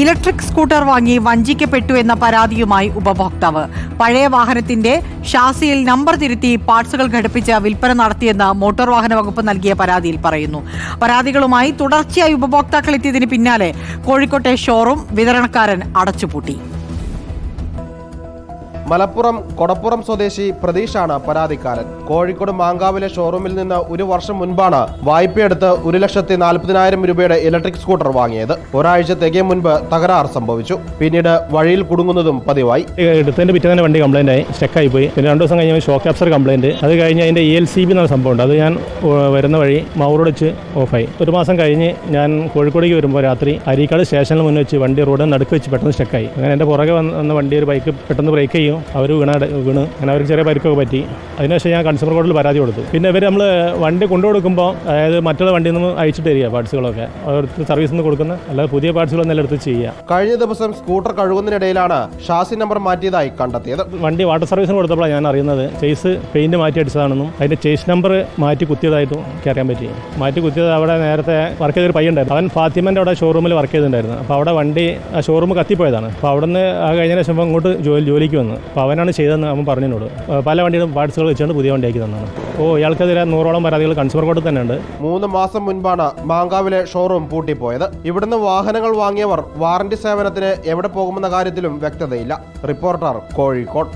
Electric scooter വാങ്ങി വഞ്ചിക്കപ്പെട്ടു എന്ന പരാതിയുമായി ഉപഭോക്താവ്. പഴയ വാഹനത്തിന്റെ ഷാസിയിൽ നമ്പർ തിരുത്തി പാർട്സുകൾ ഘടിപ്പിച്ച് വിൽപ്പന നടത്തിയെന്ന് മോട്ടോർ വാഹന വകുപ്പ് നൽകിയ പരാതിയിൽ പറയുന്നു. പരാതികളുമായി തുടർച്ചയായി ഉപഭോക്താക്കൾ എത്തിയതിന് പിന്നാലെ കോഴിക്കോട്ടെ ഷോറൂം വിതരണക്കാരൻ അടച്ചുപൂട്ടി. മലപ്പുറം കൊടപ്പുറം സ്വദേശി പ്രതീഷാണ് പരാതിക്കാരൻ. കോഴിക്കോട് മാങ്കാവിലെ ഷോറൂമിൽ നിന്ന് ഒരു വർഷം മുൻപാണ് വായ്പയെടുത്ത് ഒരു ലക്ഷത്തി നാൽപ്പതിനായിരം രൂപയുടെ ഇലക്ട്രിക് സ്കൂട്ടർ വാങ്ങിയത്. ഒരാഴ്ച തികയും മുൻപ് തകരാർ സംഭവിച്ചു. പിന്നീട് വഴിയിൽ കുടുങ്ങുന്നതും പതിവായി. എടുത്തതിന്റെ പിറ്റേ തന്നെ വണ്ടി കംപ്ലൈന്റ് ആയി. സ്റ്റെക്കായി പോയി. പിന്നെ രണ്ടു ദിവസം കഴിഞ്ഞ ഷോക്ക് അപ്സർ കംപ്ലൈന്റ് അത് കഴിഞ്ഞ് അതിന്റെ എൽ സി ബി എന്ന സംഭവമുണ്ട് അത് ഞാൻ വരുന്ന വഴി മൗറോടിച്ച് ഓഫായി ഒരു മാസം കഴിഞ്ഞ് ഞാൻ കോഴിക്കോടേക്ക് വരുമ്പോൾ രാത്രി അരീക്കാട് സ്റ്റേഷനിൽ മുന്നിൽ വെച്ച് വണ്ടി റോഡ് നടുക്ക് വെച്ച് പെട്ടെന്ന് സ്റ്റെക്കായി അങ്ങനെ എന്റെ പുറകെ വന്ന വണ്ടി ഒരു ബൈക്ക് പെട്ടെന്ന് ബ്രേക്ക് ചെയ്യും. അവർ വീണ വീണ് അങ്ങനെ അവർക്ക് ചെറിയ പരിക്കൊക്കെ പറ്റി. അതിനുശേഷം ഞാൻ കൺസ്യൂമർ കോർട്ടിൽ പരാതി കൊടുത്തു. പിന്നെ ഇവർ നമ്മൾ വണ്ടി കൊണ്ടു കൊടുക്കുമ്പോൾ അതായത് മറ്റുള്ള വണ്ടിയിൽ നിന്ന് അയച്ചിട്ട് തരിക പാർട്സുകളൊക്കെ. അവർക്ക് സർവീസിൽ നിന്ന് കൊടുക്കുന്ന അല്ലാതെ പുതിയ പാർട്സുകളൊന്നും എടുത്ത് ചെയ്യുക. കഴിഞ്ഞ ദിവസം സ്കൂട്ടർ കഴുകുന്നതിനിടയിലാണ് ഷാസി നമ്പർ മാറ്റിയതായി കണ്ടെത്തിയത്. വണ്ടി വാട്ടർ സർവീസിന് കൊടുത്തപ്പോഴാണ് ഞാൻ അറിയുന്നത്. ചേസ് പെയിന്റ് മാറ്റി അടിച്ചതാണെന്നും അതിന്റെ ചേസ് നമ്പർ മാറ്റി കുത്തിയതായിട്ടും എനിക്ക് അറിയാൻ പറ്റി. മാറ്റി കുത്തിയത് അവിടെ നേരത്തെ വർക്ക് ചെയ്തൊരു പയ്യുണ്ടായിരുന്നു അവൻ ഫാത്തിമന്റെ അവിടെ ഷോറൂമിൽ വർക്ക് ചെയ്തിട്ടുണ്ടായിരുന്നു. അപ്പോൾ അവിടെ വണ്ടി ആ ഷോറൂം കത്തിപ്പോയതാണ്. അപ്പോൾ അവിടെ നിന്ന് ആ കഴിഞ്ഞ ശേഷം ഇങ്ങോട്ട് ജോലി ജോലിക്ക് വന്നു. അപ്പോൾ അവനാണ് ചെയ്തതെന്ന് അവൻ പറഞ്ഞതിനോട് പല വണ്ടികളും പാർട്സുകൾ വെച്ചുകൊണ്ട് പുതിയ വണ്ടിയാക്കി തന്നാണ് ഓ ഇയാൾക്കെതിരെ നൂറോളം പരാതികൾ കൺസ്യൂമർ കോർട്ടിൽ തന്നെയുണ്ട് മൂന്ന് മാസം മുൻപാണ് മാങ്കാവിലെ ഷോറൂം പൂട്ടിപ്പോയത്. ഇവിടുന്ന് വാഹനങ്ങൾ വാങ്ങിയവർ വാറന്റി സേവനത്തിന് എവിടെ പോകുമെന്ന കാര്യത്തിലും വ്യക്തതയില്ല. റിപ്പോർട്ടർ കോഴിക്കോട്.